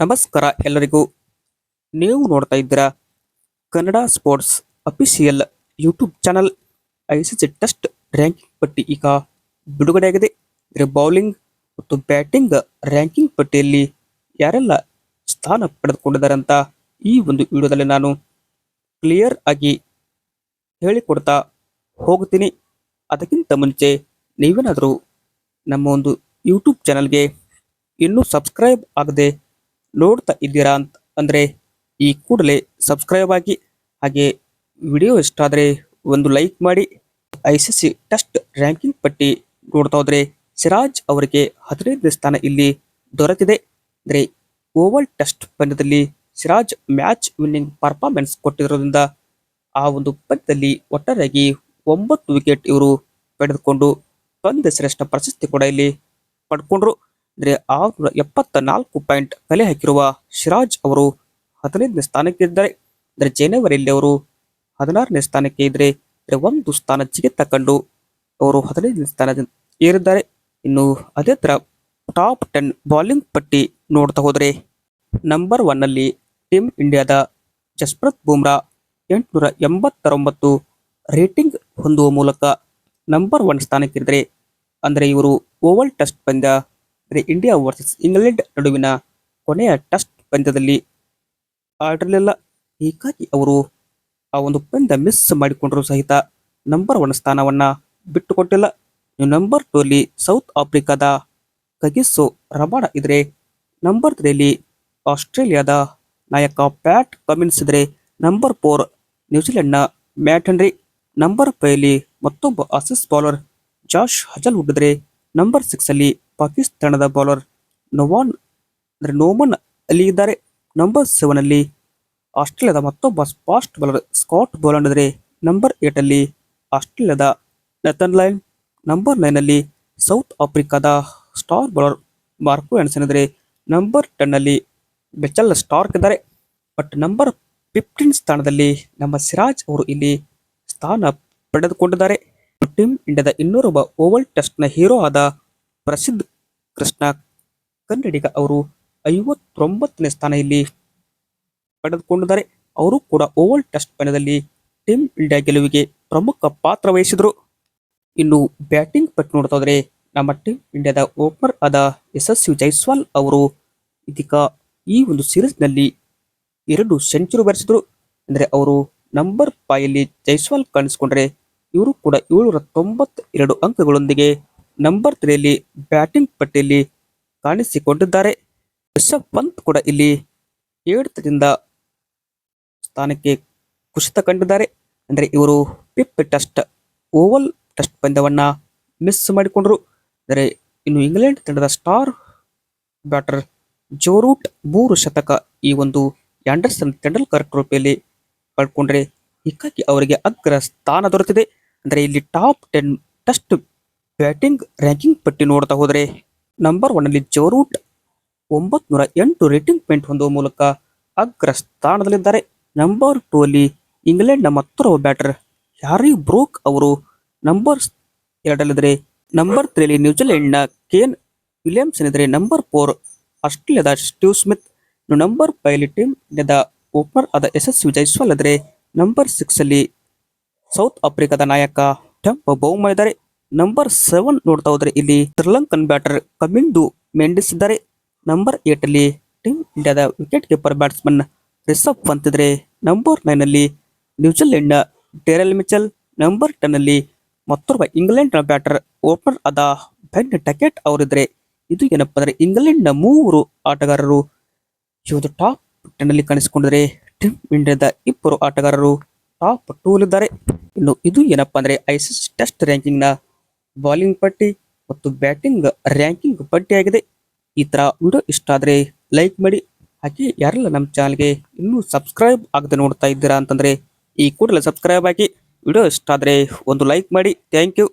ನಮಸ್ಕಾರ ಎಲ್ಲರಿಗೂ. ನೀವು ನೋಡ್ತಾ ಇದ್ದೀರಾ Kannada sports official YouTube channel I C test ranking ಪಟ್ಟಿ. ಈಗ ಬಿಡುಗಡೆಯಾಗಿದೆ ಇದರ ಬೌಲಿಂಗ್ ಮತ್ತು ಬ್ಯಾಟಿಂಗ್ ರ್ಯಾಂಕಿಂಗ್ ಪಟ್ಟಿಯಲ್ಲಿ ಯಾರೆಲ್ಲ ಸ್ಥಾನ ಪಡೆದುಕೊಂಡಿದ್ದಾರೆ ಅಂತ ಈ ಒಂದು ವಿಡಿಯೋದಲ್ಲಿ ನಾನು ಕ್ಲಿಯರ್ ಆಗಿ ಹೇಳಿಕೊಡ್ತಾ ಹೋಗ್ತೀನಿ. ಅದಕ್ಕಿಂತ ಮುಂಚೆ ನೀವೇನಾದರೂ ನಮ್ಮ ಒಂದು ಯೂಟ್ಯೂಬ್ ಚಾನಲ್ಗೆ ಇನ್ನೂ ಸಬ್ಸ್ಕ್ರೈಬ್ ಆಗದೆ ನೋಡ್ತಾ ಇದ್ದೀರಾ ಅಂತ ಅಂದರೆ ಈ ಕೂಡಲೇ ಸಬ್ಸ್ಕ್ರೈಬ್ ಆಗಿ, ಹಾಗೆ ವಿಡಿಯೋ ಇಷ್ಟ ಆದರೆ ಒಂದು ಲೈಕ್ ಮಾಡಿ. I C C test ranking ಪಟ್ಟಿ ನೋಡ್ತಾ ಹೋದರೆ ಸಿರಾಜ್ ಅವರಿಗೆ ಹದಿನೈದನೇ ಸ್ಥಾನ ಇಲ್ಲಿ ದೊರೆತಿದೆ. ಅಂದರೆ ಓವಲ್ ಟೆಸ್ಟ್ ಪಂದ್ಯದಲ್ಲಿ ಸಿರಾಜ್ ಮ್ಯಾಚ್ ವಿನ್ನಿಂಗ್ ಪರ್ಫಾರ್ಮೆನ್ಸ್ ಕೊಟ್ಟಿರೋದ್ರಿಂದ ಆ ಒಂದು ಪಂದ್ಯದಲ್ಲಿ ಒಟ್ಟಾರೆಯಾಗಿ ಒಂಬತ್ತು ವಿಕೆಟ್ ಇವರು ಪಡೆದುಕೊಂಡು, ಪಂದ್ಯ ಶ್ರೇಷ್ಠ ಪ್ರಶಸ್ತಿ ಕೂಡ ಇಲ್ಲಿ ಪಡ್ಕೊಂಡ್ರು. ಅಂದ್ರೆ ಆರುನೂರ ಎಪ್ಪತ್ತ ನಾಲ್ಕು ಪಾಯಿಂಟ್ ಕಲೆ ಹಾಕಿರುವ ಶಿರಾಜ್ ಅವರು ಹದಿನೈದನೇ ಸ್ಥಾನಕ್ಕೆ ಇದ್ದಾರೆ, ಅಂದ್ರೆ ಜನವರಿಯಲ್ಲಿ ಅವರು ಹದಿನಾರನೇ ಸ್ಥಾನಕ್ಕೆ ಇದ್ರೆ, ಅಂದ್ರೆ ಒಂದು ಸ್ಥಾನ ಜಿಗಿತ ಕಂಡು ಅವರು ಹದಿನೈದನೇ ಸ್ಥಾನ ಏರಿದ್ದಾರೆ. ಇನ್ನು ಅದೇ ತರ ಟಾಪ್ ಟೆನ್ ಬೌಲಿಂಗ್ ಪಟ್ಟಿ ನೋಡ್ತಾ ಹೋದರೆ, ನಂಬರ್ ಒನ್ ಅಲ್ಲಿ ಟೀಮ್ ಇಂಡಿಯಾದ ಜಸ್ಪ್ರತ್ ಬುಮ್ರಾ ಎಂಟುನೂರ ಎಂಬತ್ತರೊಂಬತ್ತು ರೇಟಿಂಗ್ ಹೊಂದುವ ಮೂಲಕ ನಂಬರ್ ಒನ್ ಸ್ಥಾನಕ್ಕಿದ್ರೆ ಅಂದರೆ ಇವರು ಓವಲ್ ಟೆಸ್ಟ್ ಪಂದ್ಯ ಅಂದರೆ ಇಂಡಿಯಾ ವರ್ಸಸ್ ಇಂಗ್ಲೆಂಡ್ ನಡುವಿನ ಕೊನೆಯ ಟೆಸ್ಟ್ ಪಂದ್ಯದಲ್ಲಿ ಆಡಿರಲಿಲ್ಲ ಹೀಗಾಗಿ ಅವರು ಆ ಒಂದು ಪಂದ್ಯ ಮಿಸ್ ಮಾಡಿಕೊಂಡರೂ ಸಹಿತ ನಂಬರ್ ಒನ್ ಸ್ಥಾನವನ್ನ ಬಿಟ್ಟುಕೊಟ್ಟಿಲ್ಲ. ನಂಬರ್ ಟೂ ಅಲ್ಲಿ ಸೌತ್ ಆಫ್ರಿಕಾದ ಕಗಿಸ್ಸು ರಬಾಡ ಇದ್ರೆ ನಂಬರ್ ತ್ರೀಲಿ ಆಸ್ಟ್ರೇಲಿಯಾದ ನಾಯಕ ಪ್ಯಾಟ್ ಕಮಿನ್ಸ್ ಇದ್ರೆ ನಂಬರ್ ಫೋರ್ ನ್ಯೂಜಿಲೆಂಡ್ನ ಮ್ಯಾಟ್ ಹೆನ್ರಿ ನಂಬರ್ ಫೈವ್ ಅಲ್ಲಿ ಮತ್ತೊಬ್ಬ ಆಸಿಸ್ ಬೌಲರ್ ಜಾಶ್ ಹಜಲ್ ಇದ್ರೆ ನಂಬರ್ ಸಿಕ್ಸ್ ಅಲ್ಲಿ ಪಾಕಿಸ್ತಾನದ ಬೌಲರ್ ನೊವಾನ್, ಅಂದ್ರೆ ನೋಮನ್ ಅಲ್ಲಿ ಇದ್ದಾರೆ. ನಂಬರ್ ಸೆವೆನ್ ಅಲ್ಲಿ ಆಸ್ಟ್ರೇಲಿಯಾದ ಮತ್ತೊಬ್ಬ ಫಾಸ್ಟ್ ಬೌಲರ್ ಸ್ಕಾಟ್ ಬೌಲರ್ ಅಂದರೆ ನಂಬರ್ ಏಟ್ ಅಲ್ಲಿ ಆಸ್ಟ್ರೇಲಿಯಾದ ನೆಥನ್ ಲೈನ್ ನಂಬರ್ ನೈನ್ ಅಲ್ಲಿ ಸೌತ್ ಆಫ್ರಿಕಾದ ಸ್ಟಾರ್ ಬೌಲರ್ ಮಾರ್ಕೋ ಆ್ಯನ್ಸನ್ ಅಂದರೆ ನಂಬರ್ ಟೆನ್ ಅಲ್ಲಿ ಬೆಚಲ್ ಸ್ಟಾರ್ಕ್ ಇದ್ದಾರೆ. ಬಟ್ ನಂಬರ್ ಫಿಫ್ಟೀನ್ ಸ್ಥಾನದಲ್ಲಿ ನಮ್ಮ ಸಿರಾಜ್ ಅವರು ಇಲ್ಲಿ ಸ್ಥಾನ ಪಡೆದುಕೊಂಡಿದ್ದಾರೆ. ಟೀಮ್ ಇಂಡಿಯಾದ ಇನ್ನೂರೊಬ್ಬ ಓವಲ್ ಟೆಸ್ಟ್ನ ಹೀರೋ ಆದ ಪ್ರಸಿದ್ಧ ಕೃಷ್ಣ ಕನ್ನಡಿಗ ಅವರು ಐವತ್ತೊಂಬತ್ತನೇ ಸ್ಥಾನ ಇಲ್ಲಿ ಪಡೆದುಕೊಂಡಿದ್ದಾರೆ. ಅವರು ಕೂಡ ಓವಲ್ ಟೆಸ್ಟ್ ಪಂದ್ಯದಲ್ಲಿ ಟೀಮ್ ಇಂಡಿಯಾ ಗೆಲುವಿಗೆ ಪ್ರಮುಖ ಪಾತ್ರ ವಹಿಸಿದರು. ಇನ್ನು ಬ್ಯಾಟಿಂಗ್ ಪಟ್ಟು ನೋಡ್ತಾ ನಮ್ಮ ಟೀಮ್ ಇಂಡಿಯಾದ ಓಪನರ್ ಆದ ಯಶಸ್ವಿ ಜೈಸ್ವಾಲ್ ಅವರು ಇದೀಗ ಈ ಒಂದು ಸೀರೀಸ್ನಲ್ಲಿ ಎರಡು ಸೆಂಚುರಿ ಬರೆಸಿದರು. ಅಂದ್ರೆ ಅವರು ನಂಬರ್ ಫೈಯಲ್ಲಿ ಜೈಸ್ವಾಲ್ ಕಾಣಿಸಿಕೊಂಡ್ರೆ ಇವರು ಕೂಡ ಏಳ್ನೂರ ತೊಂಬತ್ತೆರಡು ಅಂಕಗಳೊಂದಿಗೆ ನಂಬರ್ ತ್ರೀಯಲ್ಲಿ ಬ್ಯಾಟಿಂಗ್ ಪಟ್ಟಿಯಲ್ಲಿ ಕಾಣಿಸಿಕೊಂಡಿದ್ದಾರೆ. ರಿಷಬ್ ಪಂತ್ ಕೂಡ ಇಲ್ಲಿ ಏಳರಿಂದ ಸ್ಥಾನಕ್ಕೆ ಕುಸಿತ ಕಂಡಿದ್ದಾರೆ. ಅಂದ್ರೆ ಇವರು ಪಿಪ್ ಟೆಸ್ಟ್, ಓವಲ್ ಟೆಸ್ಟ್ ಪಂದ್ಯವನ್ನು ಮಿಸ್ ಮಾಡಿಕೊಂಡರು. ಅಂದರೆ ಇನ್ನು ಇಂಗ್ಲೆಂಡ್ ತಂಡದ ಸ್ಟಾರ್ ಬ್ಯಾಟರ್ ಜೋರೂಟ್ ಮೂರು ಶತಕ ಈ ಒಂದು ಆಂಡರ್ಸನ್ ತೆಂಡಲ್ಕರ್ ಟ್ರೋಫಿಯಲ್ಲಿ ಪಡ್ಕೊಂಡ್ರೆ ಹೀಗಾಗಿ ಅವರಿಗೆ ಅಗ್ರ ಸ್ಥಾನ ದೊರೆತಿದೆ. ಅಂದರೆ ಇಲ್ಲಿ top ten test batting ranking ಪಟ್ಟಿ ನೋಡ್ತಾ ಹೋದರೆ ನಂಬರ್ ಒನ್ ಅಲ್ಲಿ ಜೋರೂಟ್ ಒಂಬತ್ನೂರ ಎಂಟು ರೇಟಿಂಗ್ ಪಾಯಿಂಟ್ ಹೊಂದುವ ಮೂಲಕ ಅಗ್ರ ಸ್ಥಾನದಲ್ಲಿದ್ದಾರೆ. ನಂಬರ್ ಟೂ ಅಲ್ಲಿ ಇಂಗ್ಲೆಂಡ್ನ ಮತ್ತೊಬ್ಬ ಬ್ಯಾಟರ್ ಹ್ಯಾರಿ ಬ್ರೂಕ್ ಅವರು ನಂಬರ್ ಎರಡಲ್ಲಿದ್ದರೆ ನಂಬರ್ ತ್ರೀಲಿ ನ್ಯೂಜಿಲೆಂಡ್ನ ಕೇನ್ ವಿಲಿಯಮ್ಸನ್ ಇದ್ದರೆ ನಂಬರ್ ಫೋರ್ ಆಸ್ಟ್ರೇಲಿಯಾದ Steve Smith number five team ಇಂಡಿಯಾದ ಓಪನರ್ ಆದ ಯಶಸ್ವಿ ಜೈಸ್ವಾಲ್ ಆದರೆ ನಂಬರ್ ಸಿಕ್ಸ್ ಅಲ್ಲಿ ಸೌತ್ ಆಫ್ರಿಕಾದ ನಾಯಕ ಟೆಂಪ ಬೌಮ ಇದ್ದಾರೆ. ನಂಬರ್ ಸೆವೆನ್ ನೋಡ್ತಾ ಹೋದ್ರೆ ಇಲ್ಲಿ ಶ್ರೀಲಂಕನ್ ಬ್ಯಾಟರ್ ಕಮಿಂದು ಮೆಂಡಿಸ್ ಇದ್ದಾರೆ ನಂಬರ್ ಏಟ್ ಅಲ್ಲಿ ಟೀಮ್ ಇಂಡಿಯಾದ wicket keeper batsman Rishabh Pant ಇದ್ರೆ ನಂಬರ್ ನೈನ್ ಅಲ್ಲಿ ನ್ಯೂಜಿಲೆಂಡ್ನ ಟೆರಲ್ ಮಿಚಲ್ ನಂಬರ್ ಟೆನ್ ಅಲ್ಲಿ ಮತ್ತೊಬ್ಬ ಇಂಗ್ಲೆಂಡ್ನ ಬ್ಯಾಟರ್ ಓಪನರ್ ಆದ ಬೆನ್ ಟಕೆಟ್ ಅವರಿದ್ರೆ ಇದು ಏನಪ್ಪ ಅಂದ್ರೆ ಇಂಗ್ಲೆಂಡ್ನ ಮೂವರು ಆಟಗಾರರು. ಇವತ್ತು ಟಾಪ್ ಟೆನ್ ಅಲ್ಲಿ ಕಾಣಿಸಿಕೊಂಡಿದ್ರೆ ಟೀಮ್ ಇಂಡಿಯಾದ ಇಬ್ಬರು ಆಟಗಾರರು. ಟಾಪ್ ಟೂ ಇದ್ದಾರೆ ಇನ್ನು ಇದು ಏನಪ್ಪಾ ಅಂದ್ರೆ ಐಸಿಸ್ ಟೆಸ್ಟ್ ರ್ಯಾಂಕಿಂಗ್ನ ಬೌಲಿಂಗ್ ಪಟ್ಟಿ ಮತ್ತು ಬ್ಯಾಟಿಂಗ್ ರ್ಯಾಂಕಿಂಗ್ ಪಟ್ಟಿ ಆಗಿದೆ. ಈ ತರ ವಿಡಿಯೋ ಇಷ್ಟ ಆದ್ರೆ ಲೈಕ್ ಮಾಡಿ. ಹಾಗೆ ಯಾರೆಲ್ಲ ನಮ್ಮ ಚಾನಲ್ಗೆ ಇನ್ನೂ ಸಬ್ಸ್ಕ್ರೈಬ್ ಆಗದೆ ನೋಡ್ತಾ ಇದ್ದೀರಾ ಅಂತಂದ್ರೆ ಈ ಕೂಡಲೇ ಸಬ್ಸ್ಕ್ರೈಬ್ ಆಗಿ ವಿಡಿಯೋ ಇಷ್ಟ ಆದರೆ ಒಂದು ಲೈಕ್ ಮಾಡಿ. Thank you.